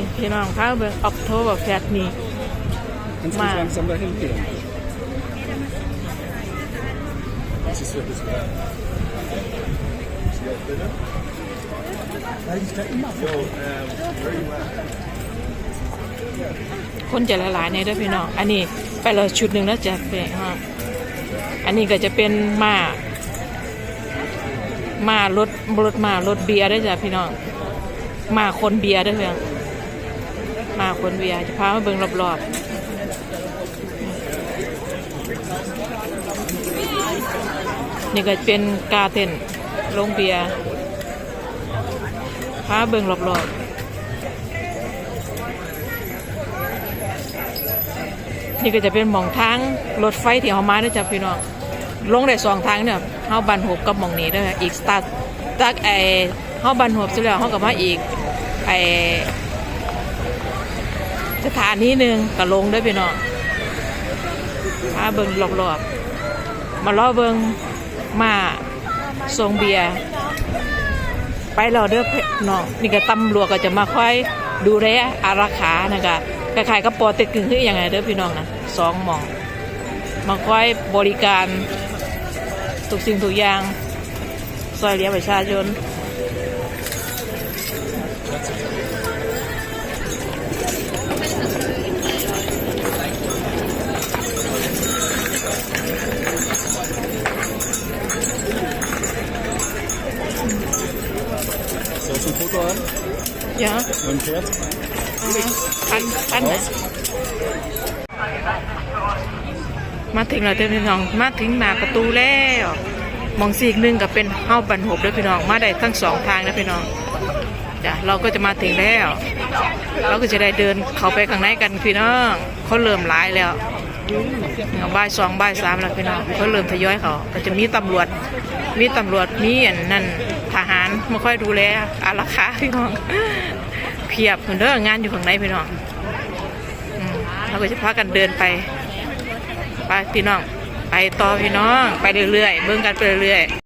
นี่พี่น้องพาเบิ่งออกโทแบบแฟตนี่ Kannst du Mal. mich langsam dahin gehen? Das ist wirklich geil. Weil ich da immer so, ähm, very well. คนจะหลายๆในเด้อพี่น้อง อันนี้ไปเลยชุดหนึ่งแล้วจะเป็นฮะอันนี้ก็จะเป็นม้าม้ารถรถม้ารถเบียร์ได้อจ้ะพี่น้องม้าคนเบียร์ได้อเพื่อน มาคนเบียจะพามาเบิ่งรอบๆ นี่ก็เป็นกาเต้นโรงเบียร์พาเบิ่งรอบๆ นี่ก็จะเป็นหมองทางรถไฟที่เขามาเด้อจ้ะพี่น้อง ลงได้สองทางเนี่ยเฮาบันหบกับหมองนี้ด้ออีกสตาร์ทจากไอเฮาบันหบเสร็จแล้วเฮาก็มาอีกไอ สถานีหนึ่งก็ลงด้อพี่น้องพาเบิ่งรอบๆมาล้อเบิงมาทรงเบียร์ไปแล้วเด้อพี่น้องนี่ก็ตำรวจก็จะมาคอยดูแลอารักขานะคะคล้ายๆกับปอเต็กกึ่งคืออย่างไรเด้อพี่น้องนะสองหมองมาคอยบริการทุกสิ่งทุกอย่างซอยเลียประชาชน Soll ich ein Foto haben? เยอะ Mein Pferd? พันพันไหนมาถึงแล้วเด้อพี่น้อง มาถึงหน้าประตูแล้วมองสีกหนึ่งก็เป็นเฮ้าบันหบเด้อพี่น้อง มาได้ทั้งสองทางนะพี่น้องจ้ะเราก็จะมาถึงแล้ว เราก็จะได้เดินเข้าไปข้างในกันพี่น้องเขาเริ่มหลายแล้วเอาบ่ายสองบ่ายสามแล้วพี่น้องเขาเริ่มทยอยเขาก็จะมีตำรวจ มีตำรวจมีอันนั่นาหารมาค่อยดูแลอาราคาพี่น้องเพียบเหมือนเด้องานอยู่ข้างในพี่น้องเราก็จะพากันเดินไปไปพี่น้อง ไปต่อพี่น้อง ไปเรื่อยๆเบิ่งกันไปเรื่อยๆ